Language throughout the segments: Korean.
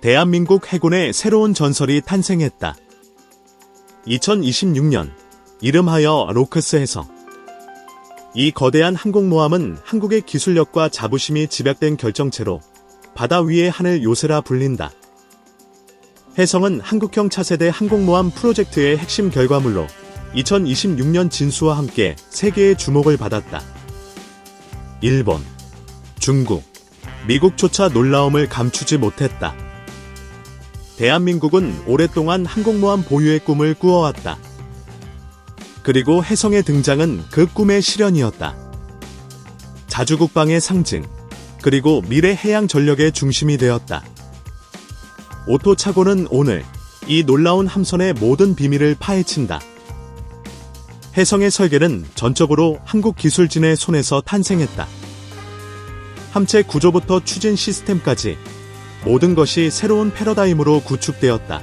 대한민국 해군의 새로운 전설이 탄생했다. 2026년 이름하여 로크스 해성. 이 거대한 항공모함은 한국의 기술력과 자부심이 집약된 결정체로 바다 위의 하늘 요새라 불린다. 해성은 한국형 차세대 항공모함 프로젝트의 핵심 결과물로 2026년 진수와 함께 세계의 주목을 받았다. 일본, 중국, 미국조차 놀라움을 감추지 못했다. 대한민국은 오랫동안 항공모함 보유의 꿈을 꾸어왔다. 그리고 해성의 등장은 그 꿈의 실현이었다. 자주국방의 상징, 그리고 미래 해양 전력의 중심이 되었다. 오토차고는 오늘 이 놀라운 함선의 모든 비밀을 파헤친다. 해성의 설계는 전적으로 한국 기술진의 손에서 탄생했다. 함체 구조부터 추진 시스템까지 모든 것이 새로운 패러다임으로 구축되었다.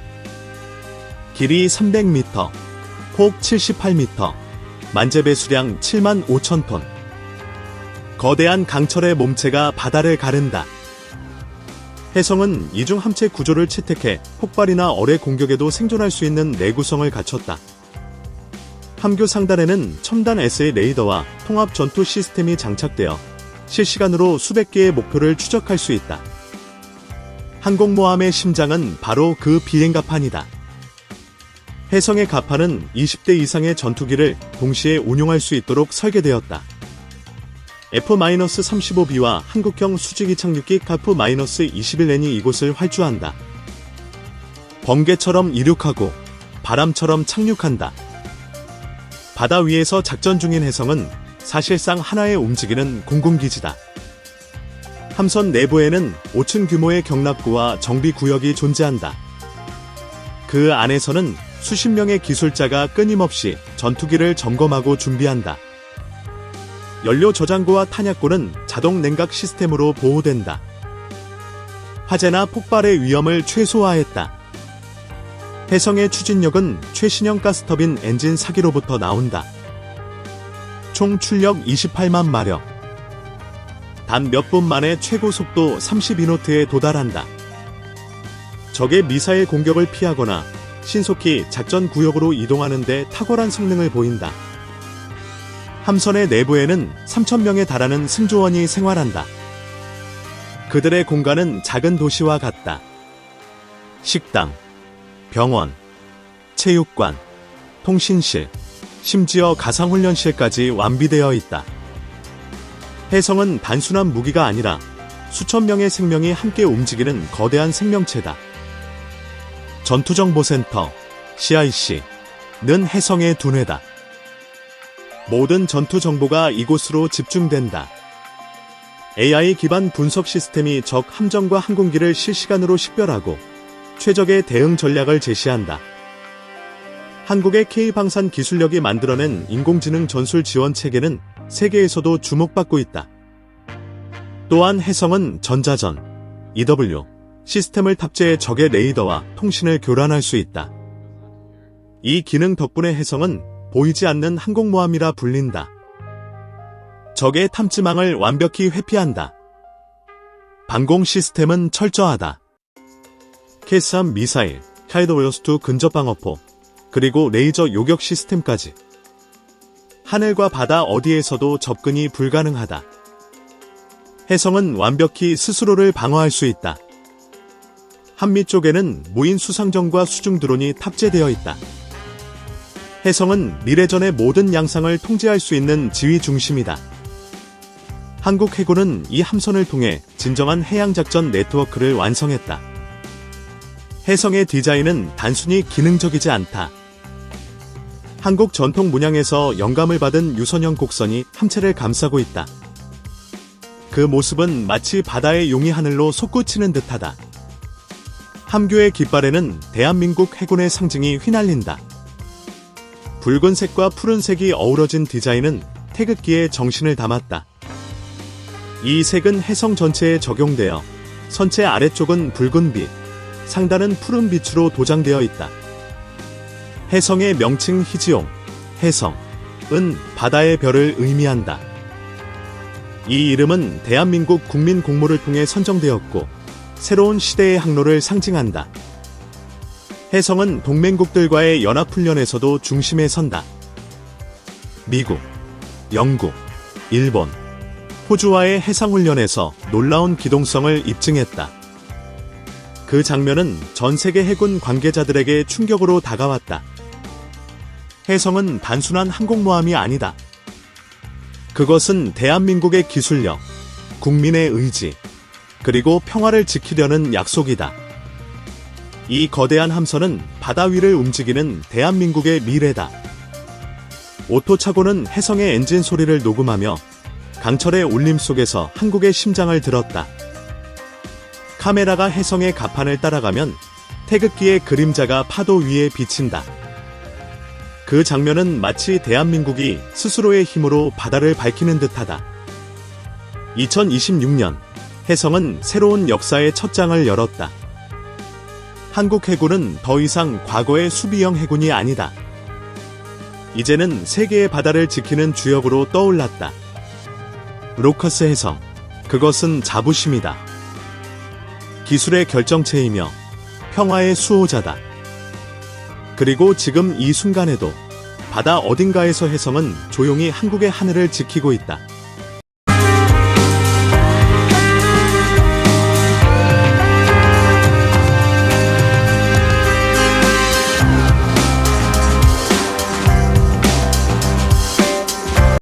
길이 300m, 폭 78m, 만재 배 수량 7만 5천 톤. 거대한 강철의 몸체가 바다를 가른다. 해성은 이중 함체 구조를 채택해 폭발이나 어뢰 공격에도 생존할 수 있는 내구성을 갖췄다. 함교 상단에는 첨단 SA 레이더와 통합 전투 시스템이 장착되어 실시간으로 수백 개의 목표를 추적할 수 있다. 항공모함의 심장은 바로 그 비행갑판이다. 해성의 갑판은 20대 이상의 전투기를 동시에 운용할 수 있도록 설계되었다. F-35B와 한국형 수직이 착륙기 카프-21N이 이곳을 활주한다. 번개처럼 이륙하고 바람처럼 착륙한다. 바다 위에서 작전 중인 해성은 사실상 하나의 움직이는 공군기지다. 함선 내부에는 5층 규모의 경납구와 정비구역이 존재한다. 그 안에서는 수십 명의 기술자가 끊임없이 전투기를 점검하고 준비한다. 연료 저장고와 탄약고는 자동 냉각 시스템으로 보호된다. 화재나 폭발의 위험을 최소화했다. 해성의 추진력은 최신형 가스터빈 엔진 4기로부터 나온다. 총 출력 28만 마력. 단 몇 분 만에 최고 속도 32노트에 도달한다. 적의 미사일 공격을 피하거나 신속히 작전 구역으로 이동하는데 탁월한 성능을 보인다. 함선의 내부에는 3,000명에 달하는 승조원이 생활한다. 그들의 공간은 작은 도시와 같다. 식당, 병원, 체육관, 통신실, 심지어 가상훈련실까지 완비되어 있다. 해성은 단순한 무기가 아니라 수천 명의 생명이 함께 움직이는 거대한 생명체다. 전투정보센터, CIC는 해성의 두뇌다. 모든 전투 정보가 이곳으로 집중된다. AI 기반 분석 시스템이 적 함정과 항공기를 실시간으로 식별하고 최적의 대응 전략을 제시한다. 한국의 K방산 기술력이 만들어낸 인공지능 전술 지원 체계는 세계에서도 주목받고 있다. 또한 해성은 전자전, EW, 시스템을 탑재해 적의 레이더와 통신을 교란할 수 있다. 이 기능 덕분에 해성은 보이지 않는 항공모함이라 불린다. 적의 탐지망을 완벽히 회피한다. 방공 시스템은 철저하다. 캐스함 미사일, 카이도웨어스2 근접 방어포, 그리고 레이저 요격 시스템까지. 하늘과 바다 어디에서도 접근이 불가능하다. 해성은 완벽히 스스로를 방어할 수 있다. 한미 쪽에는 무인 수상정과 수중 드론이 탑재되어 있다. 해성은 미래전의 모든 양상을 통제할 수 있는 지휘 중심이다. 한국 해군은 이 함선을 통해 진정한 해양작전 네트워크를 완성했다. 해성의 디자인은 단순히 기능적이지 않다. 한국 전통 문양에서 영감을 받은 유선형 곡선이 함체를 감싸고 있다. 그 모습은 마치 바다의 용이 하늘로 솟구치는 듯하다. 함교의 깃발에는 대한민국 해군의 상징이 휘날린다. 붉은색과 푸른색이 어우러진 디자인은 태극기의 정신을 담았다. 이 색은 해성 전체에 적용되어 선체 아래쪽은 붉은 빛, 상단은 푸른 빛으로 도장되어 있다. 해성의 명칭 희지용, 해성은 바다의 별을 의미한다. 이 이름은 대한민국 국민 공모를 통해 선정되었고 새로운 시대의 항로를 상징한다. 해성은 동맹국들과의 연합훈련에서도 중심에 선다. 미국, 영국, 일본, 호주와의 해상훈련에서 놀라운 기동성을 입증했다. 그 장면은 전 세계 해군 관계자들에게 충격으로 다가왔다. 해성은 단순한 항공모함이 아니다. 그것은 대한민국의 기술력, 국민의 의지, 그리고 평화를 지키려는 약속이다. 이 거대한 함선은 바다 위를 움직이는 대한민국의 미래다. 오토차고는 해성의 엔진 소리를 녹음하며 강철의 울림 속에서 한국의 심장을 들었다. 카메라가 해성의 가판을 따라가면 태극기의 그림자가 파도 위에 비친다. 그 장면은 마치 대한민국이 스스로의 힘으로 바다를 밝히는 듯하다. 2026년 해성은 새로운 역사의 첫 장을 열었다. 한국 해군은 더 이상 과거의 수비형 해군이 아니다. 이제는 세계의 바다를 지키는 주역으로 떠올랐다. 로커스 해성, 그것은 자부심이다. 기술의 결정체이며 평화의 수호자다. 그리고 지금 이 순간에도 바다 어딘가에서 해성은 조용히 한국의 하늘을 지키고 있다.